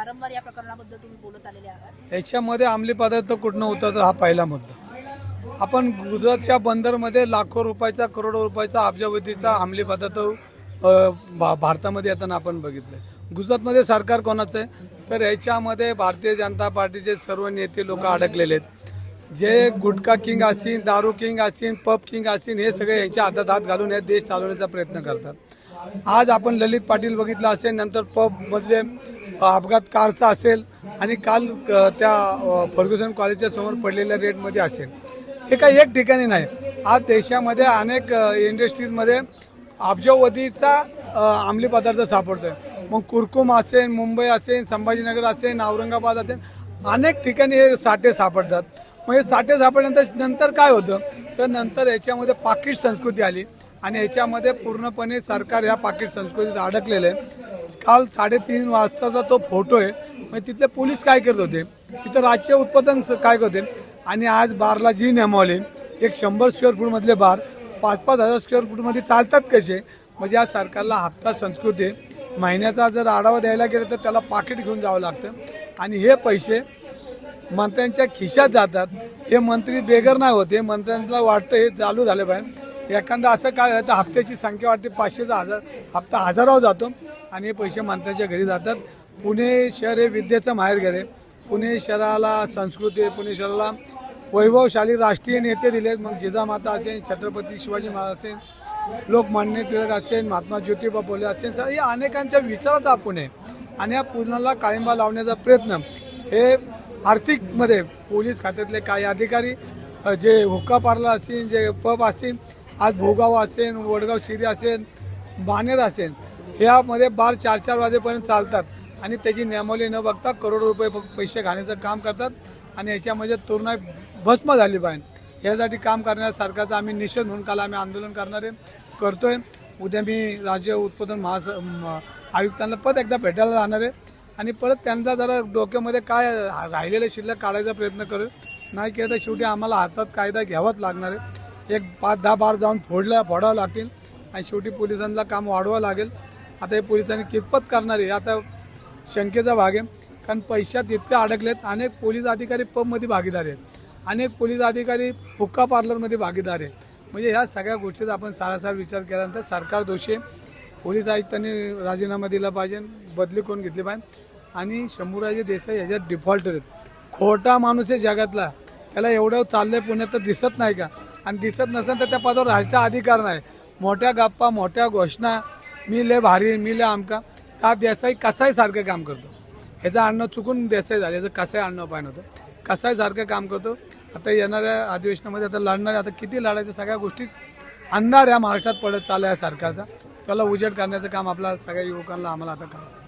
वारंवार या प्रकरणाबद्दल तुम्ही बोलत आलेले आहात. याच्यामध्ये अंमली पदार्थ कुठनं होता तर हा पहिला मुद्दा. आपण गुजरातच्या बंदरमध्ये लाखो रुपयाचा करोडो रुपयाचा अब्जावधीचा अंमली पदार्थ भा- भारतामध्ये येताना आपण बघितलं गुजरातमध्ये सरकार कोणाचं आहे? तर याच्यामध्ये भारतीय जनता पार्टीचे सर्व नेते लोक अडकलेले आहेत. जे गुटखा किंग असीन दारू किंग असीन पब किंग असीन हे सगळे यांच्या हातात हात घालून हे देश चालवण्याचा प्रयत्न करतात. आज आपण ललित पाटील बघितलं असेल नंतर पब मधले अपघात कारचा असेल आणि काल त्या फर्ग्युसन कॉलेजच्या समोर पडलेल्या रेटमध्ये असेल. हे काही एक ठिकाणी नाही. आज देशामध्ये अनेक इंडस्ट्रीजमध्ये अब्जावधीचा अ, अंमली पदार्थ सापडतोय. मग कुरकुम असेल मुंबई असेल संभाजीनगर असेल औरंगाबाद असेल अनेक ठिकाणी हे साठे सापडतात. मग हे साठे सापडल्यानंतर नंतर काय होतं? तर नंतर याच्यामध्ये पाकिट संस्कृती आली. आणि याच्यामध्ये पूर्णपणे सरकार ह्या पाकिट संस्कृतीत अडकलेलं आहे. काल साडेतीन वाजताचा तो फोटो आहे. मग तिथले पोलीस काय करत होते? तिथं राज्य उत्पादन काय करत होते? आणि आज बारला जी नेमावली. एक शंभर स्क्वेअर फूटमधले बार. पाच पाच हजार स्क्वेअर फूटमध्ये चालतात कसे? म्हणजे आज सरकारला हप्ता संस्कृती महिन्याचा जर आढावा द्यायला गेलं तर त्याला पाकिट घेऊन जावं लागतं. आणि हे पैसे मंत्र्यांच्या खिशात जातात. हे मंत्री बेगर नाही होते. मंत्र्यांना वाटतं हे चालू झालं पाहिजे. एखादा असं काय झालं तर हप्त्याची संख्या वाटते पाचशेचा हजार हप्ता हजारावर जातो आणि हे पैसे मंत्र्याच्या घरी जातात. पुणे शहर हे विद्येचं माहेरघर आहे. पुणे शहराला संस्कृती पुणे शहराला वैभवशाली राष्ट्रीय नेते दिलेत. मग जिजामाता असेल छत्रपती शिवाजी महाराज असेल लोकमान्य टिळक असेल महात्मा ज्योतिबा फुले असेल सर या अनेकांच्या विचारात आपण पुणे आणि या पुण्याला काळिंबा लावण्याचा प्रयत्न. हे आर्थिकमध्ये पोलीस खात्यातले काही अधिकारी जे हुक्का पार्ला असतील जे पब असेल आज भोगाव असेल वडगाव शिरी असेल बानेर असेल ह्यामध्ये बार चार चार वाजेपर्यंत चालतात. आणि त्याची नियमावली न बघता करोडो रुपये पैसे घालण्याचं काम करतात आणि याच्यामध्ये तरुणाई भस्म झाली पाहिजे यासाठी काम करणाऱ्या सरकारचा आम्ही निषेध म्हणून काल आम्ही आंदोलन करणार आहे करतोय. उद्या मी राज्य उत्पादन महास आयुक्तांना परत एकदा भेटायला जाणार आहे. आणि परत त्यांचा जरा डोक्यामध्ये काय राहिलेलं शिल्लक काढायचा प्रयत्न करेल नाही केलं तर शेवटी आम्हाला हातात कायदा घ्यावाच लागणार आहे. एक पाच दहा बार जाऊन फोडल्या फोडावं लागतील. आणि शेवटी पोलिसांना काम वाढवावं लागेल. आता हे पोलिसांनी कितपत करणार आहे? आता शंकेचा भाग आहे. कारण पैशात इतके अडकलेत. अनेक पोलीस अधिकारी पबमध्ये भागीदार आहेत. अनेक पोलीस अधिकारी हुक्का पार्लरमध्ये भागीदार आहेत. म्हणजे ह्या सगळ्या गोष्टीचा आपण सारासार विचार केल्यानंतर सरकार दोषी पोलीस आयुक्तांनी राजीनामा दिला पाहिजे. बदली करून घेतली पाहिजे. आणि शंभूराजे देसाई ह्याच्यात डिफॉल्टर आहेत. खोटा माणूस आहे जगातला. त्याला एवढं चाललंय पुण्यात तर दिसत नाही का? आणि दिसत नसेल तर त्या पदावर राहायचा अधिकार नाही. मोठ्या गप्पा मोठ्या घोषणा. मी लय भारी मी लय आमका. का देसाई कसाही सारखं काम करतो. ह्याचं आणणं चुकून देसाई झालं. याचं कसाही आणणं पाहिजे होतं कसाही सारखं काम करतो. आता येणाऱ्या अधिवेशनामध्ये आता लढणारे आता किती लढायचं सगळ्या गोष्टी अंधार या महाराष्ट्रात पडत चालू आहे सरकारचा त्याला उजेड करण्याचं काम आपल्या सगळ्या युवकांना आम्हाला आता करावं